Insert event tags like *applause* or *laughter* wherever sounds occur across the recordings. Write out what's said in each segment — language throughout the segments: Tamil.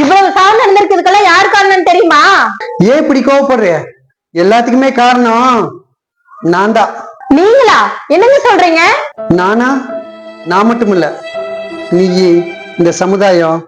இவ்வளவு சாவு நடந்திருக்கிறதுக்கெல்லாம் யார் காரணம் தெரியுமா? ஏன் இப்படி கோவப்படுற எல்லாத்துக்குமே காரணம் நான் தான் நீங்களா? என்னங்க சொல்றீங்க? நானா? நான் மட்டும் இல்ல நீ இந்த சமுதாயம்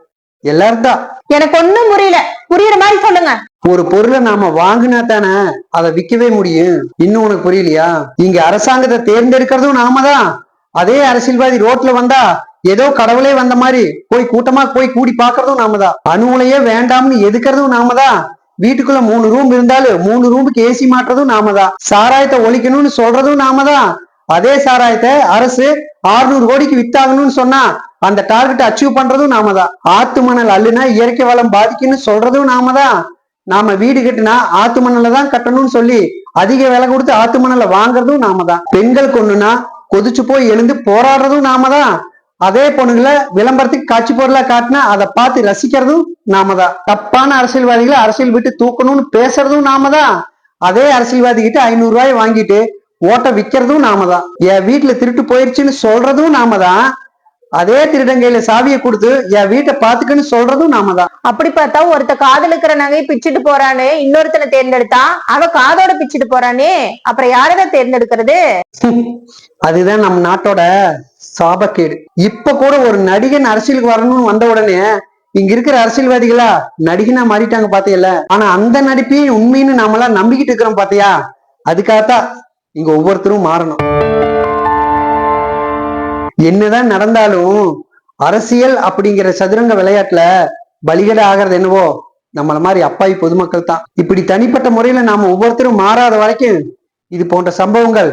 எல்லாரும் தான் எனக்கு ஒண்ணும் புரியல. புரியுற மாதிரி சொல்லுங்க. ஒரு பொருளை நாம வாங்கினா தானே அதை விற்கவே முடியும். இன்னும் உனக்கு புரியலையா? இங்க அரசாங்கத்தை தேர்ந்தெடுக்கிறதும் நாம தான் அதே அரசியல்வாதி ரோட்ல வந்தா ஏதோ கடவுளே வந்த மாதிரி போய் கூட்டமா போய் கூடி பாக்குறதும் நாம தான் அணுவுலையே வேண்டாம்னு எதுக்கிறதும் நாம தான் வீட்டுக்குள்ள மூணு ரூம் இருந்தாலும் மூணு ரூமுக்கு ஏசி மாட்டுறதும் நாம தான் சாராயத்தை ஒழிக்கணும்னு சொல்றதும் நாம தான் அதே சாராயத்தை அரசு 600 கோடிக்கு வித்தாகணும்னு சொன்னா அந்த டார்கெட் அச்சீவ் பண்றதும் நாம தான் ஆத்து மணல் அள்ளுனா இயற்கை வளம் பாதிக்குன்னு சொல்றதும் நாம தான் நாம வீடு கட்டினா ஆத்து மணல தான் கட்டணும்னு சொல்லி அதிக விலை கொடுத்து ஆத்து மணலை வாங்குறதும் நாம தான் பெண்கள் கொண்டுனா கொதிச்சு போய் எழுந்து போராடுறதும் நாம தான் அதே பொண்ணுங்களை விளம்பரத்துக்கு காட்சி பொருளா காட்டினா அதை பார்த்து ரசிக்கிறதும் நாம தான் தப்பான அரசியல்வாதிகளை அரசியல் விட்டு தூக்கணும்னு பேசுறதும் நாம தான் அதே அரசியல்வாதி கிட்ட ஐநூறு ரூபாய் வாங்கிட்டு ஓட்ட விக்கிறதும் நாம தான் என் வீட்டுல திருட்டு போயிருச்சுன்னு சொல்றதும் நாம தான் அதே திருடங்கையில சாவியை கொடுத்து என் வீட்டை பாத்துக்கன்னு சொல்றதும் நாம தான் அப்படி பார்த்தா ஒருத்த காதல் இருக்கிற நகையை பிச்சுட்டு போறானே இன்னொருத்தனை தேர்ந்தெடுத்தா? அவ காதோட பிச்சுட்டு போறானே அப்புறம் யாரதான் தேர்ந்தெடுக்கிறது? *laughs* அதுதான் நம்ம நாட்டோட சாபக்கேடு. இப்ப கூட ஒரு நடிகன் அரசியலுக்கு வரணும்னு வந்த உடனே இங்க இருக்கிற அரசியல்வாதிகளா நடிகனா மாறிட்டாங்க பாத்தியல்ல. ஆனா அந்த நடிப்பையும் உண்மைன்னு நாமெல்லாம் நம்பிக்கிட்டு இருக்கிறோம் பாத்தியா? அதுக்காகத்தான் இங்க ஒவ்வொருத்தரும் மாறணும். என்னதான் நடந்தாலும் அரசியல் அப்படிங்கிற சதுரங்க விளையாட்டுல பலிகடை ஆகிறது என்னவோ நம்மள மாதிரி அப்பாவி பொதுமக்கள் தான். இப்படி தனிப்பட்ட முறையில நாம ஒவ்வொருத்தரும் மாறாத வரைக்கும் இது போன்ற சம்பவங்கள்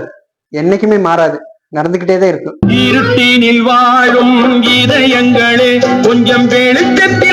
என்னைக்குமே மாறாது. நடந்துகிட்டே தான் இருக்கும் இருட்டினில் வாழும் இதயங்களே கொஞ்சம் வெளிச்சத்தில்